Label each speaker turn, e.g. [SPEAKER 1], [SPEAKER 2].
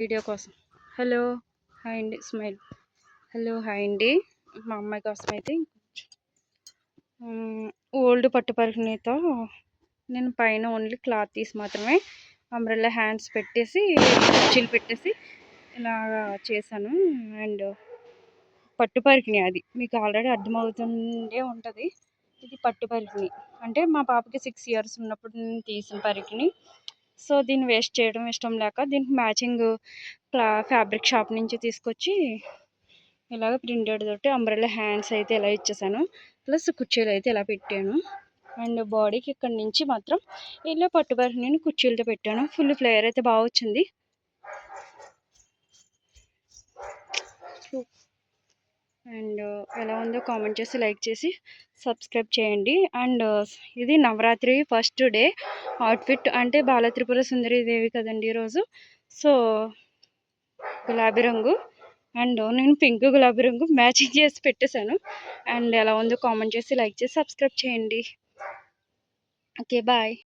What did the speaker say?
[SPEAKER 1] Video కోసం. Hello hi అండి smile. Hello hi అండి. మా అమ్మాయి కోసం అయితే ఓల్డ్ పట్టు పరికిణితో నేను పైన ఓన్లీ క్లాత్ తీసి మాత్రమే అంబ్రెల్లా హ్యాండ్స్ పెట్టేసి కుర్చీలు పెట్టేసి ఇలా చేశాను. అండ్ పట్టు పరికిణి అది. మీకు ఆల్రెడీ అర్థమవుతుండే ఉంటుంది. ఇది పట్టు పరికిణి అంటే మా పాపకి సిక్స్ ఇయర్స్ ఉన్నప్పుడు నేను తీసిన పరికిణి సో దీన్ని వేస్ట్ చేయడం ఇష్టం లేక దీనికి మ్యాచింగ్ ఫ్యాబ్రిక్ షాప్ నుంచి తీసుకొచ్చి ఇలాగ ప్రింటెడ్ తోటి అంబ్రెల్లా హ్యాండ్స్ అయితే ఇలా ఇచ్చేసాను. ప్లస్ కుర్చీలు అయితే ఇలా పెట్టాను. అండ్ బాడీకి ఇక్కడ నుంచి మాత్రం ఇలా పట్టుబరి నేను కుర్చీలతో పెట్టాను. ఫుల్ ఫ్లేయర్ అయితే బాగా వచ్చింది. అండ్ ఎలా ఉందో కామెంట్ చేసి లైక్ చేసి సబ్స్క్రైబ్ చేయండి. అండ్ ఇది నవరాత్రి ఫస్ట్ డే అవుట్ఫిట్ అంటే బాలత్రిపుర సుందరి దేవి కదండి ఈరోజు సో గులాబీ రంగు అండ్ నేను పింక్ గులాబీ రంగు మ్యాచింగ్ చేసి పెట్టేశాను. అండ్ ఎలా ఉందో కామెంట్ చేసి లైక్ చేసి సబ్స్క్రైబ్ చేయండి. Okay bye.